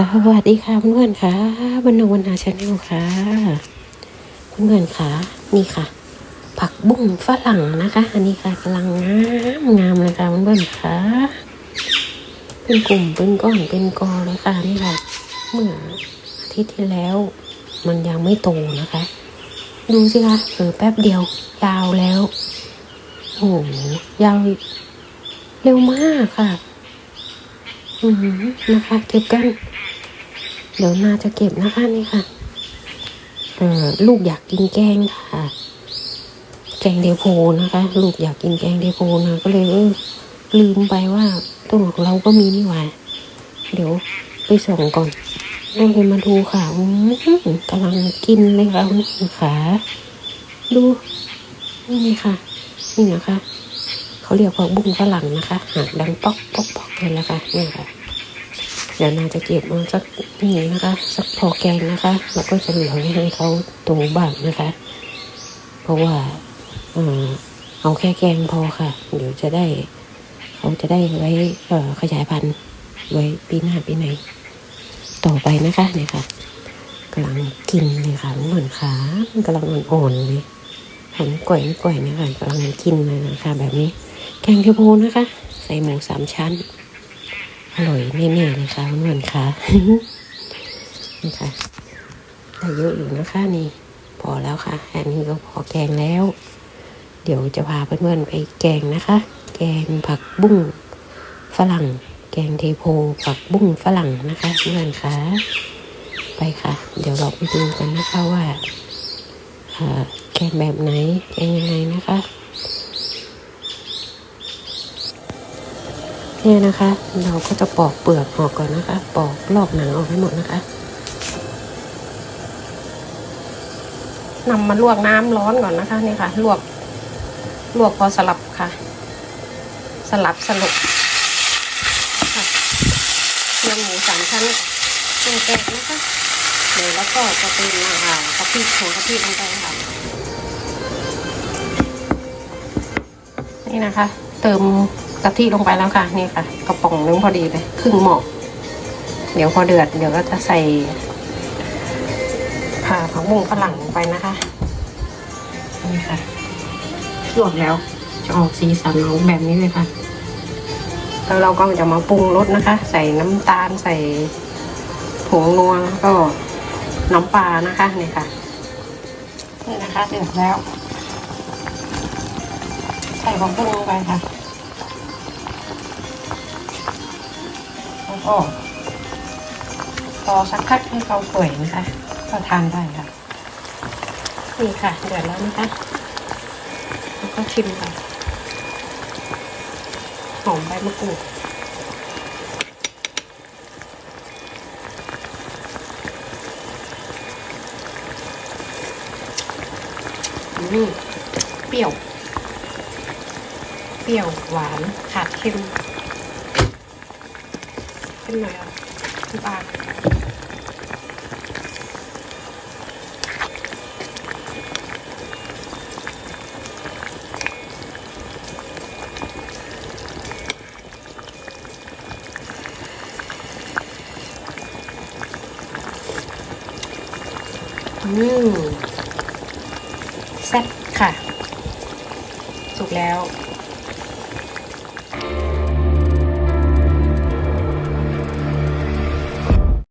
สวัสดีค่ะเพื่อนๆค่ะบรรณวันนาชาแนลค่ะ เพื่อนๆค่ะ นี่ค่ะ ผักบุ้งฝรั่งนะคะ อันนี้ค่ะกำลังงามงามเลยค่ะเพื่อนๆค่ะ เป็นกลุ่มเป็นก้อนเป็นกอเลยค่ะนี่ค่ะเมื่ออาทิตย์ที่แล้ว มันยังไม่โตนะคะ ดูสิคะเออแป๊บเดียวยาวแล้วโอ้โหยาวเร็วมากค่ะ อืมนะคะเก็บกัน เดี๋ยวนาจะเก็บนะคะนี่ค่ะเออลูกอยากกินแกงค่ะ แกงเดโพนะคะ ลูกอยากกินแกงเดโพนะก็เลยเออลืมไปว่าต้นของเราก็มีนี่หว่าเดี๋ยวไปส่งก่อนก็เลยมาดูค่ะกำลังกินเลยค่ะคุณขาดูนี่ค่ะ นี่นะคะ เขาเรียกว่าบุ้งฝรั่งนะคะ หากดังป๊อกป๊อกป๊อกเลยละค่ะนี่ค่ะ เดี๋ยวนาจะเก็บมาสักนี่นะคะ สักพอแกงนะคะ แล้วก็จะเหลือไว้ให้เขาโตบ้างนะคะ เพราะว่าเอเอาแค่แกงพอค่ะ เดี๋ยวจะได้เขาจะได้ไว้ขยายพันธุ์ไว้ปีหน้าปีไหน ต่อไปนะคะเนี่ยค่ะกำลังกินเลยค่ะเหมือนขามันกำลังอ่อนๆเลยหันก่อยก่อยเนี่ยค่ะกำลังกินเลยนะคะ แบบนี้ แกงเทโพนะคะ ใส่หมูสามชั้น อร่อยแน่ๆเลยค่ะเพื่อนๆค่ะนี่ค่ะได้เยอะอยู่นะคะนี่ พอแล้วค่ะอันนี้ก็พอแกงแล้ว เดี๋ยวจะพาเพื่อนๆไปแกงนะคะ แกงผักบุ้งฝรั่ง แกงเทโพผักบุ้งฝรั่งนะคะเพื่อนๆค่ะไปค่ะ เดี๋ยวเราไปดูกันนะคะว่าเอ่อแกงแบบไหนแกงยังไงนะคะ เนี่ยนะคะ เราก็จะปอกเปลือกออกก่อนนะคะ ปอกลอกหนังออกให้หมดนะคะนำมาลวกน้ำร้อนก่อนนะคะนี่ค่ะ ลวกลวกพอสลับค่ะ สลับสลบค่ะเนื้อหมูสามชั้นแกงแกะนะคะเดี๋ยวแล้วก็จะเป็นอ่ากะปิของกะปิลงไปค่ะนี่นะคะ เติม กะทิลงไปแล้วค่ะนี่ค่ะ กระป๋องนึงพอดีเลยครึ่งหม้อเดี๋ยวพอเดือด เดี๋ยวก็จะใส่ผ่าผักบุ้งฝรั่งลงไปนะคะนี่ค่ะลวกแล้วจะออกสีสันของแบบนี้เลยค่ะแล้วเราก็จะมาปรุงรสนะคะ ใส่น้ำตาลใส่ผงนัวแล้วก็น้ำปลานะคะนี่ค่ะนี่นะคะเดือดแล้ว ใส่ผักบุ้งลงไปค่ะ แล้วก็พอสักพักให้เขาเปื่อยนะคะก็ทานได้ค่ะนี่ค่ะเดือดแล้วนะคะแล้วก็ชิมค่ะหอมใบมะกรูดอืมเปรี้ยว เปรี้ยวหวานขาดเค็ม ขึ้นหน่อยอะน้ำปลาอืมแซ่บค่ะ สุกแล้ว